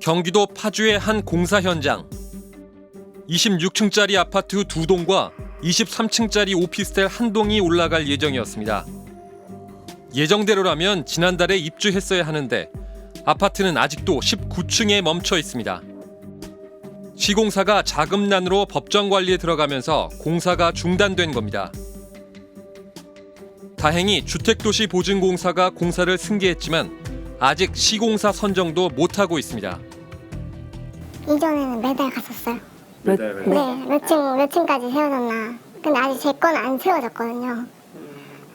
경기도 파주의 한 공사 현장. 26층짜리 아파트 두 동과 23층짜리 오피스텔 한 동이 올라갈 예정이었습니다. 예정대로라면 지난달에 입주했어야 하는데 아파트는 아직도 19층에 멈춰 있습니다. 시공사가 자금난으로 법정 관리에 들어가면서 공사가 중단된 겁니다. 다행히 주택도시보증공사가 공사를 승계했지만 아직 시공사 선정도 못하고 있습니다. 이전에는 매달 갔었어요. 몇, 네, 몇 층, 몇 층까지 세워졌나. 근데 아직 제 건 안 세워졌거든요.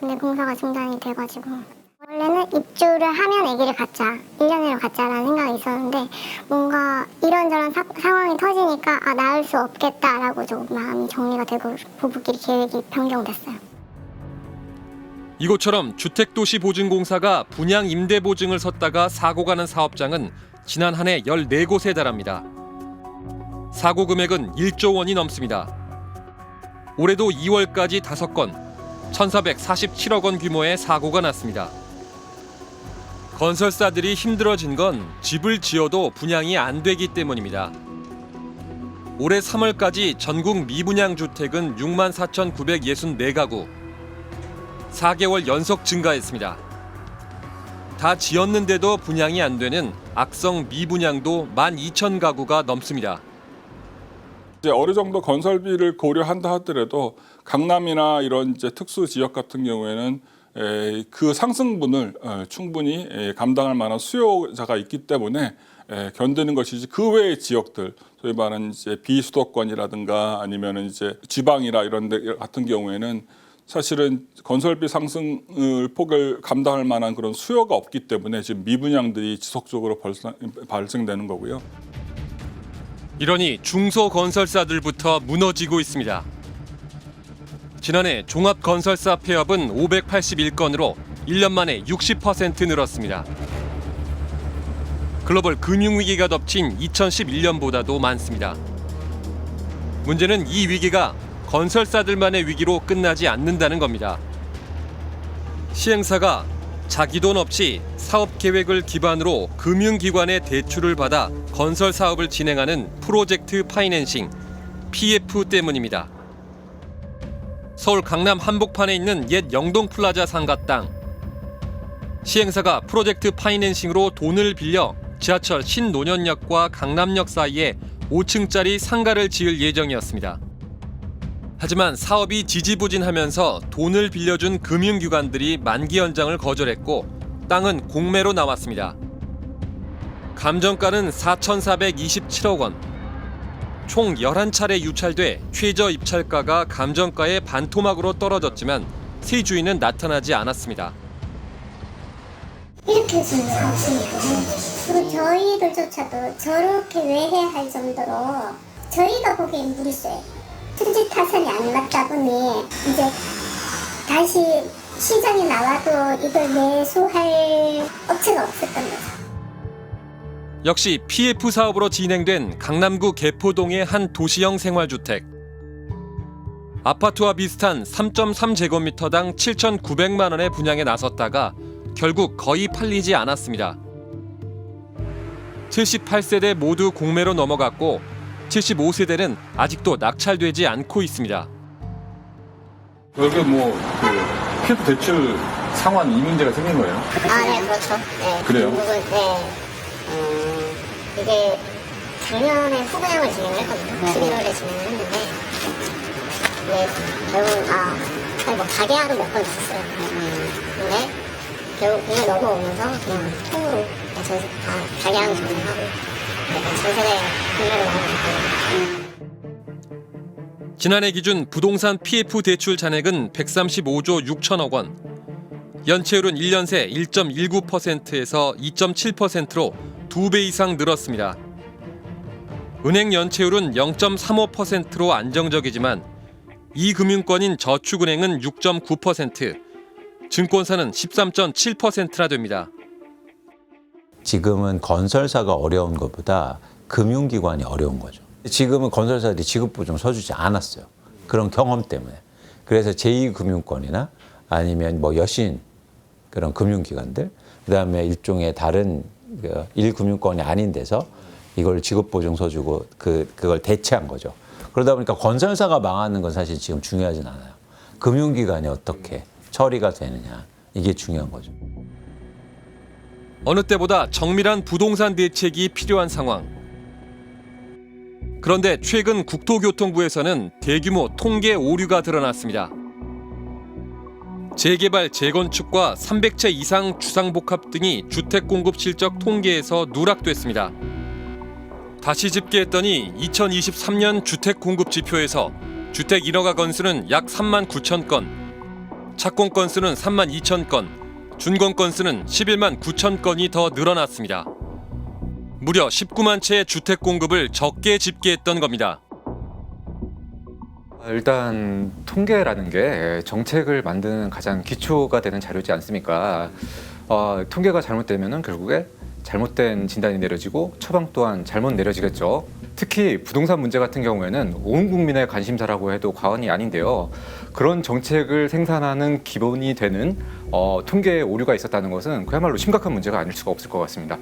근데 공사가 중단이 돼가지고. 원래는 입주를 하면 아기를 갖자, 1년 내로 갖자라는 생각이 있었는데 뭔가 이런저런 사, 상황이 터지니까 아, 나을 수 없겠다라고 좀 마음이 정리가 되고 부부끼리 계획이 변경됐어요. 이곳처럼 주택도시보증공사가 분양 임대 보증을 섰다가 사고가 난 사업장은 지난 한 해 14곳에 달합니다. 사고 금액은 1조 원이 넘습니다. 올해도 2월까지 5건, 1,447억 원 규모의 사고가 났습니다. 건설사들이 힘들어진 건 집을 지어도 분양이 안 되기 때문입니다. 올해 3월까지 전국 미분양 주택은 6만 4,964가구, 4개월 연속 증가했습니다. 다 지었는데도 분양이 안 되는 악성 미분양도 12,000가구가 넘습니다. 이제 어느 정도 건설비를 고려한다 하더라도 강남이나 이런 이제 특수 지역 같은 경우에는 에, 그 상승분을 어, 충분히 에, 감당할 만한 수요자가 있기 때문에 에, 견디는 것이지 그 외의 지역들 소위 말하는 이제 비수도권이라든가 아니면은 이제 지방이라 이런 데 같은 경우에는 사실은 건설비 상승을 폭을 감당할 만한 그런 수요가 없기 때문에 지금 미분양들이 지속적으로 발생, 발생되는 거고요. 이러니 중소건설사들부터 무너지고 있습니다. 지난해 종합건설사 폐업은 581건으로 1년 만에 60% 늘었습니다. 글로벌 금융위기가 덮친 2011년보다도 많습니다. 문제는 이 위기가 건설사들만의 위기로 끝나지 않는다는 겁니다. 시행사가 자기 돈 없이 사업 계획을 기반으로 금융기관의 대출을 받아 건설 사업을 진행하는 프로젝트 파이낸싱 PF 때문입니다. 서울 강남 한복판에 있는 옛 영동 플라자 상가 땅. 시행사가 프로젝트 파이낸싱으로 돈을 빌려 지하철 신노년역과 강남역 사이에 5층짜리 상가를 지을 예정이었습니다. 하지만 사업이 지지부진하면서 돈을 빌려준 금융기관들이 만기 연장을 거절했고 땅은 공매로 나왔습니다. 감정가는 4,427억 원. 총 11차례 유찰돼 최저 입찰가가 감정가의 반토막으로 떨어졌지만 세 주인은 나타나지 않았습니다. 이렇게. 그리고 저희들조차도 저렇게 외해할 정도로 저희가 보기엔 무리수예요. 투지 타선이 안 맞다 보니 이제 다시 시장에 나와도 이걸 매수할 업체가 없었던 거죠. 역시 PF 사업으로 진행된 강남구 개포동의 한 도시형 생활주택. 아파트와 비슷한 3.3제곱미터당 7,900만 원의 분양에 나섰다가 결국 거의 팔리지 않았습니다. 78세대 모두 공매로 넘어갔고 75세대는 아직도 낙찰되지 않고 있습니다. 여기 뭐그 PF 대출 상환 이 문제가 생긴 거예요? 아, 네, 그렇죠. 네. 그래요? 그 부분, 네. 음, 이게 작년에 후분양을 진행을 했거든요. 11월에 진행을 했는데, 네, 결국, 아, 아니, 뭐, 가게하러 몇번 있었어요. 근데, 결국 그냥 넘어오면서 그냥 통으로 전, 아, 가게하는 전화하고, 지난해 기준 부동산 PF 대출 잔액은 135조 6천억 원. 연체율은 1년 새 1.19%에서 2.7%로 두배 이상 늘었습니다. 은행 연체율은 0.35%로 안정적이지만 이 금융권인 저축은행은 6.9%, 증권사는 13.7%나 됩니다. 지금은 건설사가 어려운 것보다 금융기관이 어려운 거죠. 지금은 건설사들이 지급보증 서주지 않았어요. 그런 경험 때문에. 그래서 제2금융권이나 아니면 뭐 여신 그런 금융기관들, 그 다음에 일종의 다른 그 일금융권이 아닌 데서 이걸 지급보증서 주고 그 그걸 대체한 거죠. 그러다 보니까 건설사가 망하는 건 사실 지금 중요하진 않아요. 금융기관이 어떻게 처리가 되느냐 이게 중요한 거죠. 어느 때보다 정밀한 부동산 대책이 필요한 상황. 그런데 최근 국토교통부에서는 대규모 통계 오류가 드러났습니다. 재개발, 재건축과 300채 이상 주상복합 등이 주택 공급 실적 통계에서 누락됐습니다. 다시 집계했더니 2023년 주택 공급 지표에서 주택 인허가 건수는 약 3만 9천 건, 착공 건수는 3만 2천 건, 준공 건수는 11만 9천 건이 더 늘어났습니다. 무려 19만 채의 주택 공급을 적게 집계했던 겁니다. 일단 통계라는 게 정책을 만드는 가장 기초가 되는 자료지 않습니까? 어, 통계가 잘못되면은 결국에 잘못된 진단이 내려지고 처방 또한 잘못 내려지겠죠. 특히 부동산 문제 같은 경우에는 온 국민의 관심사라고 해도 과언이 아닌데요. 그런 정책을 생산하는 기본이 되는 어, 통계 오류가 있었다는 것은 그야말로 심각한 문제가 아닐 수가 없을 것 같습니다.